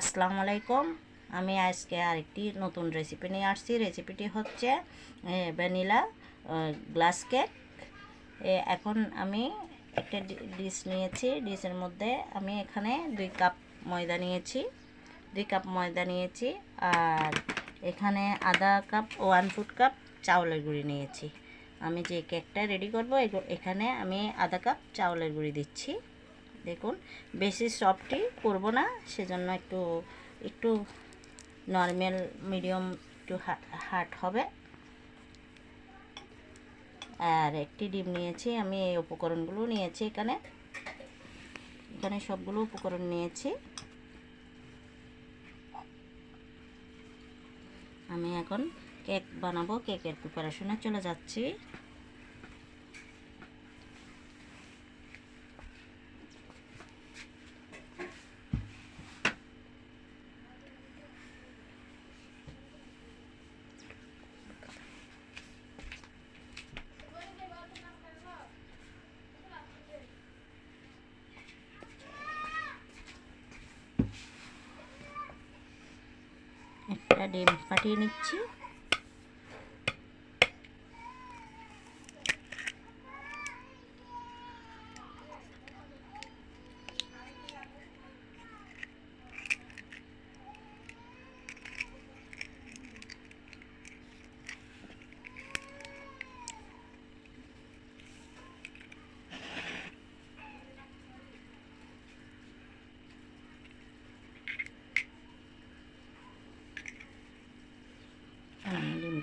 আসসালামু আলাইকুম আমি আজকে আরেকটি নতুন রেসিপি নিয়ে আসছি। রেসিপিটি হচ্ছে ভ্যানিলা গ্লাস কেক এখন আমি একটা ডিশ নিয়েছি। ডিশের মধ্যে আমি এখানে দুই কাপ ময়দা নিয়েছি। দুই কাপ ময়দা নিয়েছি। আর এখানে আধা কাপ ওয়ান ফুট কাপ চাউলের গুঁড়ি নিয়েছি। আমি যে কেকটা রেডি করব এখানে আমি আধা কাপ চাউলের গুঁড়ি দিচ্ছি। দেখুন, বেশি সফটই করব না, সেজন্য একটু একটু নর্মাল মিডিয়াম একটু হার্ড হবে। আর একটি ডিম নিয়েছি, আমি এই উপকরণগুলো নিয়েছি এখানে। এখানে সবগুলো উপকরণ নিয়েছি। আমি এখন কেক বানাবো কেকের প্রিপারেশনে চলে যাচ্ছি। একটা ডিম ফাটিয়ে নিচ্ছি।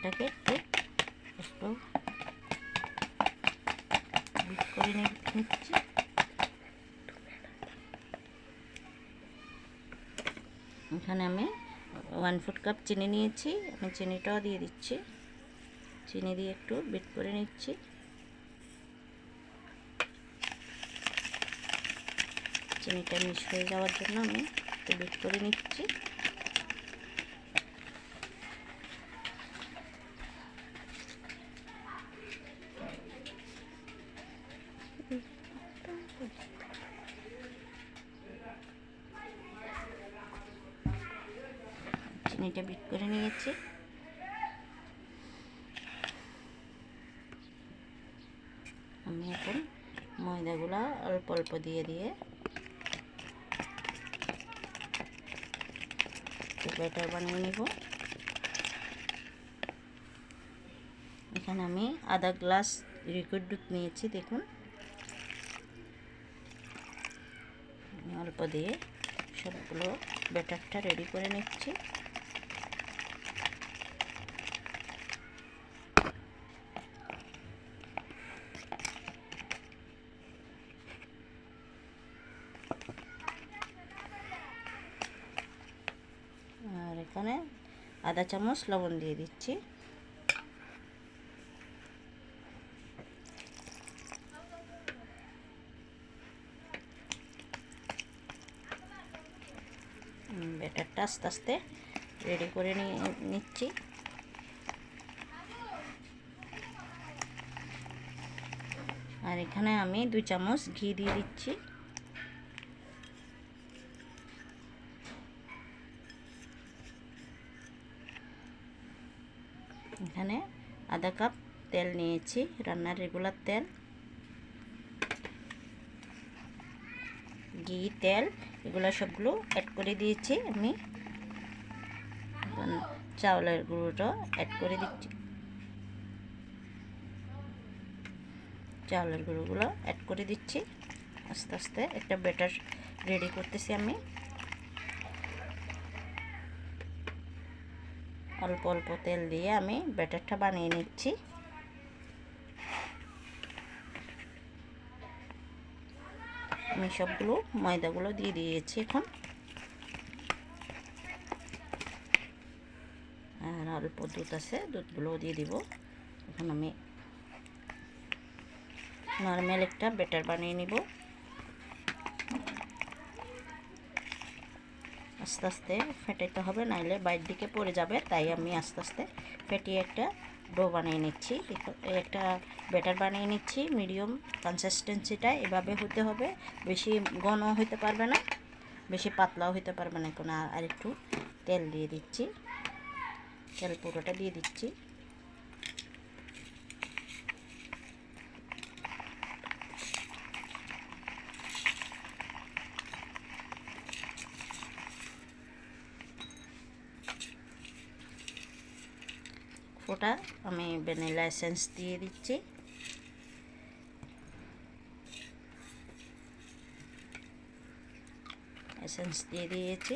ডিমটাকে একটু করে নিচ্ছি। এখানে আমি ওয়ান ফুট কাপ চিনি নিয়েছি। আমি চিনিটাও দিয়ে দিচ্ছি। চিনি দিয়ে একটু বিট করে নিচ্ছি। চিনিটা মিক্স হয়ে যাওয়ার জন্য আমি একটু বিট করে নিচ্ছি। চিনিটা বিট করে নিয়েছি। আমি এখন ময়দাগুলো অল্প অল্প দিয়ে দিয়ে ব্যাটার বানিয়ে নিব। এখানে আমি আধা গ্লাস লিকুইড দুধ নিয়েছি, দেখুন। অল্প দিয়ে সবগুলো ব্যাটারটা রেডি করে নিচ্ছি। এখানে আধা চামচ, লবণ দিয়ে দিচ্ছি। ব্যাটারটা আস্তে আস্তে রেডি করে নিচ্ছি। আর এখানে আমি দুই চামচ ঘি দিয়ে দিচ্ছি। এখানে আধা কাপ তেল নিয়েছি, রান্নার রেগুলার তেল। ঘি, তেল, এগুলো সবগুলো অ্যাড করে দিয়েছি আমি। চাউলের গুঁড়োটা অ্যাড করে দিচ্ছি। চাউলের গুঁড়োগুলো অ্যাড করে দিচ্ছি। আস্তে আস্তে একটা ব্যাটার রেডি করতেছি আমি। অল্প অল্প তেল দিয়ে আমি ব্যাটারটা বানিয়ে নিচ্ছি। আমি সবগুলো ময়দাগুলো দিয়ে দিয়েছি এখন। আর অল্প দুধ আছে, দুধগুলোও দিয়ে দিব। এখন আমি নর্মাল একটা ব্যাটার বানিয়ে নিব। আস্তে আস্তে ফেটাইতে হবে, নাইলে বাইর দিকে পড়ে যাবে। তাই আমি আস্তে আস্তে ফেটিয়ে একটা ডো বানিয়ে নিচ্ছি। একটা ব্যাটার বানিয়ে নিচ্ছি। মিডিয়াম কনসিস্টেন্সিটা এভাবে হতে হবে। বেশি ঘন হইতে পারবে না, বেশি পাতলাও হইতে পারবে না। কোনো আর একটু তেল দিয়ে দিচ্ছি। তেল পুরোটা দিয়ে দিচ্ছি। ফোটা আমি ভ্যানিলা এসেন্স দিয়ে দিচ্ছি। এসেন্স দিয়ে দিয়েছি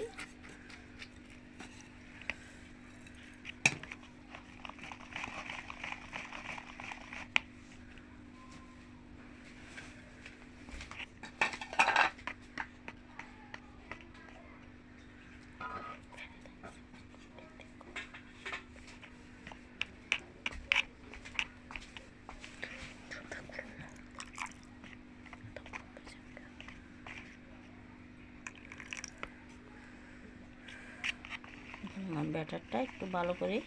আমার ব্যাটারটা একটু ভালো করে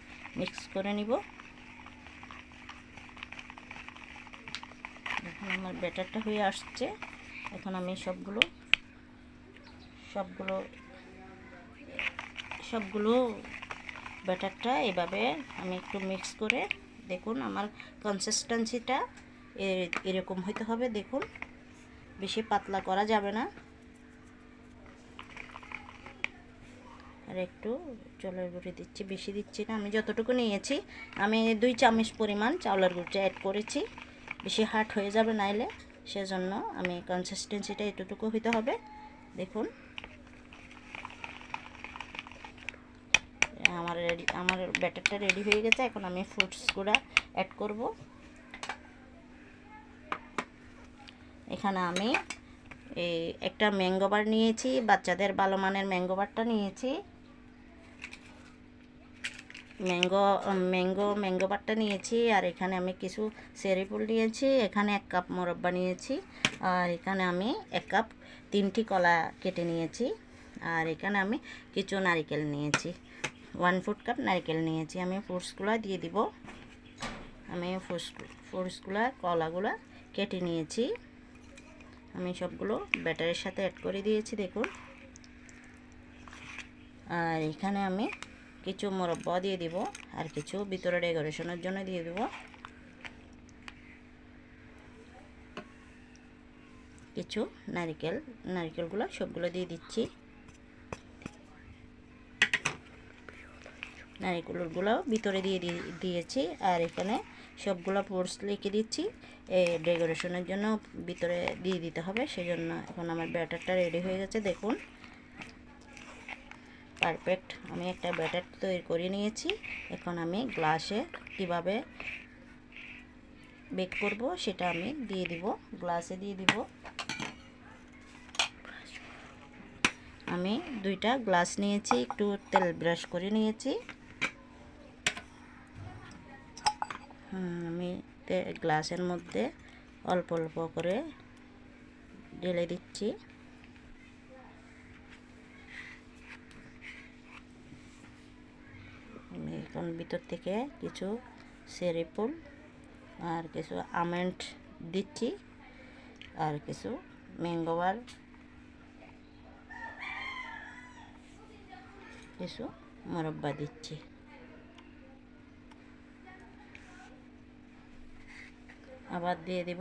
মিক্স করে নিব। এখন আমার ব্যাটারটা হয়ে আসছে। এখন আমি সবগুলো সবগুলো সবগুলো ব্যাটারটা এভাবে আমি একটু মিক্স করে, দেখুন আমার কনসিস্টেন্সিটা এরকম হইতে হবে, দেখুন। বেশি পাতলা করা যাবে না। আর একটু জলের গুঁড়ি দিচ্ছি, বেশি দিচ্ছি না, আমি যতটুকু নিয়েছি, আমি দুই চামচ পরিমাণ চাউলের গুঁড়িটা অ্যাড করেছি। বেশি হার্ড হয়ে যাবে নাইলে, সেজন্য আমি কনসিস্টেন্সিটা এতটুকু হইতে হবে। দেখুন। আমার রেডি আমার ব্যাটারটা রেডি হয়ে গেছে, এখন আমি ফ্রুটসগুলো অ্যাড করব। এখানে আমি এই একটা ম্যাঙ্গো বার নিয়েছি, বাচ্চাদের ভালো মানের ম্যাঙ্গো বারটা নিয়েছি। ম্যাঙ্গো ম্যাঙ্গো ম্যাঙ্গো বারটা নিয়েছি, আর এখানে আমি কিছু সেরিপুল নিয়েছি, এখানে এক কাপ মোরব্বা নিয়েছি, আর এখানে আমি এক কাপ তিনটি কলা কেটে নিয়েছি, আর এখানে আমি কিছু নারিকেল নিয়েছি ওয়ান ফুট কাপ নারিকেল নিয়েছি, আমি ফ্রুটসগুলো দিয়ে দিব, আমি ফ্রুটস, ফ্রুটসগুলো, কলাগুলো কেটে নিয়েছি, আমি সবগুলো ব্যাটারের সাথে অ্যাড করে দিয়েছি, দেখুন, আর এখানে আমি কিছু মোরব্বা দিয়ে দিব আর কিছু ভিতরে ডেকোরেশনের জন্য দিয়ে দেব। কিছু নারিকেল, নারিকেলগুলো সবগুলো দিয়ে দিচ্ছি। নারিকেলগুলো ভিতরে দিয়ে দিয়েছি আর এখানে সবগুলো পোর্স লিখে দিচ্ছি। এই ডেকোরেশনের জন্য ভিতরে দিয়ে দিতে হবে, সেজন্য এখন আমার ব্যাটারটা রেডি হয়ে গেছে, দেখুন। পারফেক্ট আমি একটা ব্যাটার তৈরি করে নিয়েছি। এখন আমি গ্লাসে কীভাবে বেক করব সেটা আমি দিয়ে দিব, গ্লাসে দিয়ে দিব। আমি দুইটা গ্লাস নিয়েছি, একটু তেল ব্রাশ করে নিয়েছি। আমি গ্লাসের মধ্যে অল্প অল্প করে ঢেলে দিচ্ছি আমি এখন ভিতর থেকে কিছু সেরিপুল আর কিছু আমন্ড দিচ্ছি আর কিছু ম্যাঙ্গোবার কিছু মোরব্বা দিচ্ছি। আবার দিয়ে দেব।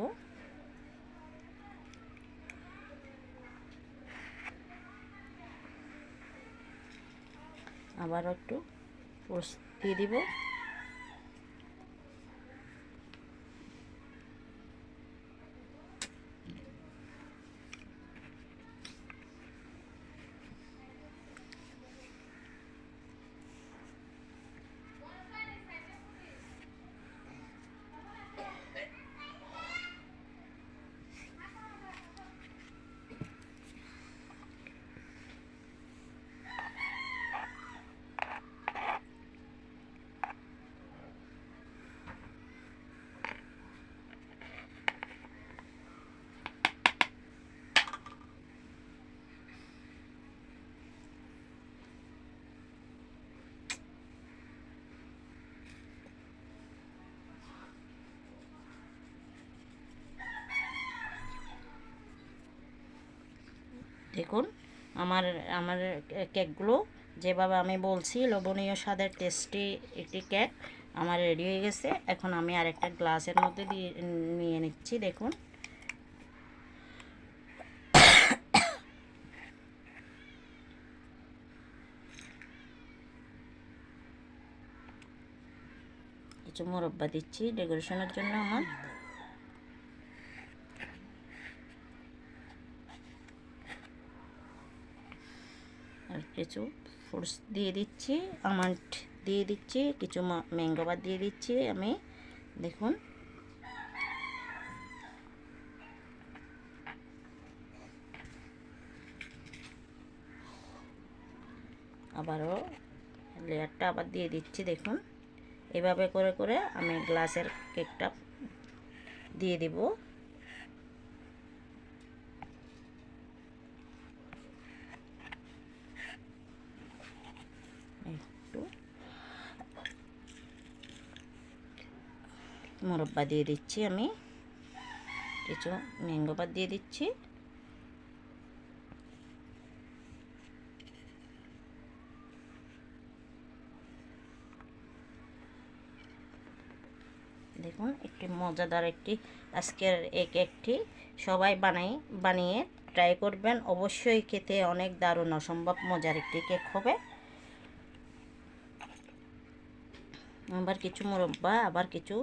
আবার একটু পোস্ট দিয়ে দিব। দেখুন, আমার আমার কেকগুলো যেভাবে আমি বলছি লবণীয় স্বাদের টেস্টি একটি কেক আমার রেডি হয়ে গেছে। এখন আমি আরেকটা গ্লাসের মধ্যে দিয়ে, নিয়ে নিচ্ছি, দেখুন। কিছু মোরব্বা দিচ্ছি ডেকোরেশনের জন্য আমার। আর কিছু ফ্রুটস দিয়ে দিচ্ছি, আমন্ড দিয়ে দিচ্ছি, কিছু ম্যাঙ্গোবার দিয়ে দিচ্ছি আমি। দেখুন। আবারও লেয়ারটা আবার দিয়ে দিচ্ছি, দেখুন। এভাবে করে করে আমি গ্লাসের কেকটা দিয়ে দিব একটু মোরব্বা দিয়ে দিচ্ছি আমি। কিছু ম্যাঙ্গোবার দিয়ে দিচ্ছি। দেখুন, একটি মজাদার একটি, আজকের এই কেকটি সবাই বানাই, বানিয়ে ট্রাই করবেন। অবশ্যই খেতে অনেক দারুণ, অসম্ভব মজার একটি কেক হবে। আবার কিছু মোরব্বা, আবার কিছু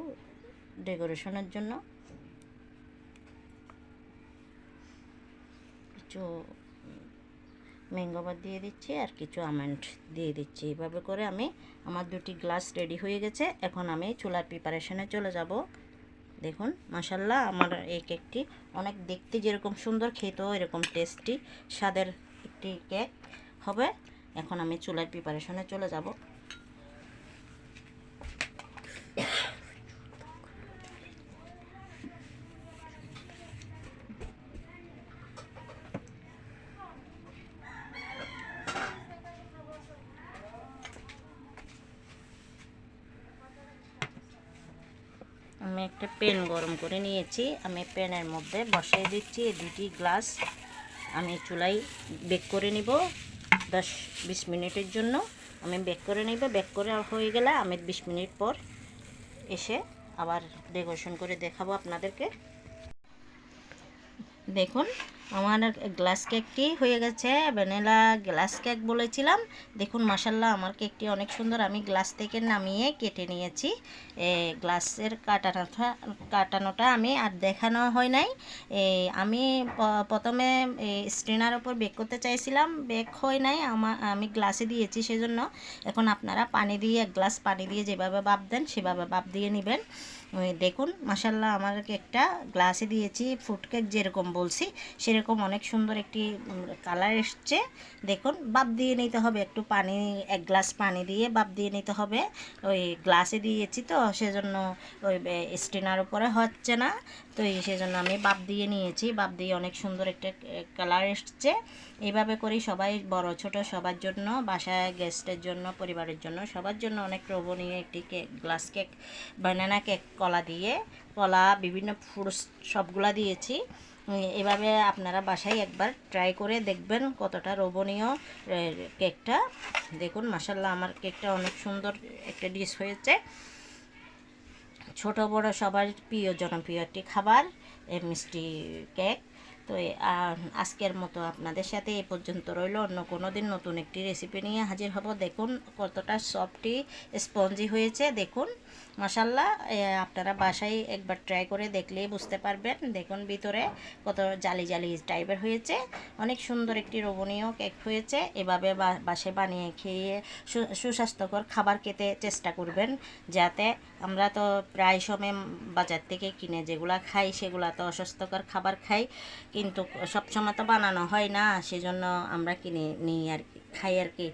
ডেকোরেশনের জন্য। কিছু ম্যাঙ্গোবার দিয়ে দিচ্ছি আর কিছু আমন্ড দিয়ে দিচ্ছি। এইভাবে করে আমি আমার দুটি গ্লাস রেডি হয়ে গেছে। এখন আমি চুলার প্রিপারেশনে চলে যাব। দেখুন মাসাল্লাহ আমার এই কেকটি অনেক দেখতে যেরকম সুন্দর, খেতেও এরকম টেস্টি স্বাদের একটি কেক হবে। এখন আমি চুলার প্রিপারেশনে চলে যাব। আমি একটা পেন গরম করে নিয়েছি। আমি পেনের মধ্যে বসিয়ে দিচ্ছি দুটি গ্লাস। আমি চুলাই বেক করে নিব দশ বিশ মিনিটের জন্য। আমি বেক করে নিব, বেক করে হয়ে গেলে আমি বিশ মিনিট পর এসে আবার ডেকোরেশন করে দেখাবো আপনাদেরকে। দেখুন আমার গ্লাস কেকটি হয়ে গেছে ভ্যানিলা গ্লাস কেক বলেছিলাম। দেখুন মাসাল্লাহ আমার কেকটি অনেক সুন্দর। আমি গ্লাস থেকে নামিয়ে কেটে নিয়েছি। গ্লাসের কাটানোটা কাটানোটা আমি আর দেখানো হয় নাই। আমি প্রথমে স্ট্রেনার ওপর বেক করতে চাইছিলাম। বেক হয় নাই আমার আমি গ্লাসে দিয়েছি সেজন্য। এখন আপনারা পানি দিয়ে এক গ্লাস পানি দিয়ে যেভাবে বাপ দেন, সেভাবে বাপ দিয়ে নেবেন। দেখুন মাসাল্লাহ আমার কেকটা গ্লাসে দিয়েছি ফুড কেক যেরকম বলছি, সেরকম অনেক সুন্দর একটি কালার এসছে। দেখুন বাপ দিয়ে নিতে হবে একটু পানি, এক গ্লাস পানি দিয়ে বাপ দিয়ে নিতে হবে। ওই গ্লাসে দিয়েছি তো, সেজন্য ওই স্টেনার উপরে হচ্ছে না। তো সেজন্য আমি বাপ দিয়ে নিয়েছি বাপ দিয়ে অনেক সুন্দর একটা কালার এসছে। এইভাবে করি সবাই, বড়, ছোট, সবার জন্য, বাসায় গেস্টের জন্য, পরিবারের জন্য, সবার জন্য অনেক লোভনীয় একটি cake glass cake banana cake কলা দিয়ে, কলা, বিভিন্ন ফ্রুটস সবগুলা দিয়েছি। এভাবে আপনারা বাসায় একবার ট্রাই করে দেখবেন কতটা রোবনীয় কেকটা দেখুন মাসাল্লাহ আমার কেকটা অনেক সুন্দর একটা ডিশ হয়েছে। ছোট, বড়, সবার প্রিয়, জনপ্রিয় একটি খাবার মিষ্টি কেক তো আজকের মতো আপনাদের সাথে এ পর্যন্ত রইল। অন্য কোনো দিন নতুন একটি রেসিপি নিয়ে হাজির হব। দেখুন কতটা সফটি স্পঞ্জি হয়েছে। দেখুন মশাল্লা আপনারা বাসায় একবার ট্রাই করে দেখলেই বুঝতে পারবেন। দেখুন ভিতরে কত জালি জালি টাইপের হয়েছে। অনেক সুন্দর একটি রোবনীয় কেক হয়েছে। এভাবে বাসে বানিয়ে খেয়ে সুস্বাস্থ্যকর খাবার খেতে চেষ্টা করবেন। যাতে আমরা তো প্রায় সময় বাজার থেকে কিনে যেগুলা খাই, সেগুলা তো অস্বাস্থ্যকর খাবার খাই। কিন্তু সবসময় তো বানানো হয় না, সেজন্য আমরা কিনে নিই আর কি, খাই আর কি।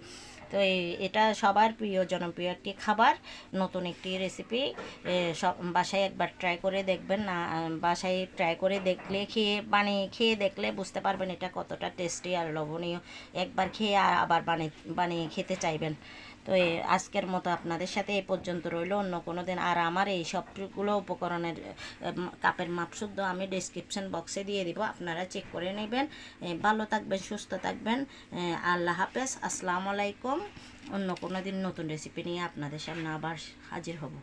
তো এটা সবার প্রিয়, জনপ্রিয় একটি খাবার, নতুন একটি রেসিপি সব, বাসায় একবার ট্রাই করে দেখবেন না, বাসায় ট্রাই করে দেখলে খেয়ে, বানিয়ে খেয়ে দেখলে বুঝতে পারবেন এটা কতটা টেস্টি আর লবণীয় একবার খেয়ে আবার বানিয়ে বানিয়ে খেতে চাইবেন। তো আজকের মতো আপনাদের সাথে এ পর্যন্ত রইল। অন্য কোনো দিন আর আমার এই সবগুলো উপকরণের কাপের মাপসুদ্ধ আমি ডিসক্রিপশন বক্সে দিয়ে দিব, আপনারা চেক করে নেবেন। ভালো থাকবেন, সুস্থ থাকবেন। আল্লাহ হাফেজ, আসসালামু আলাইকুম। অন্য কোনো দিন নতুন রেসিপি নিয়ে আপনাদের সামনে আবার হাজির হব।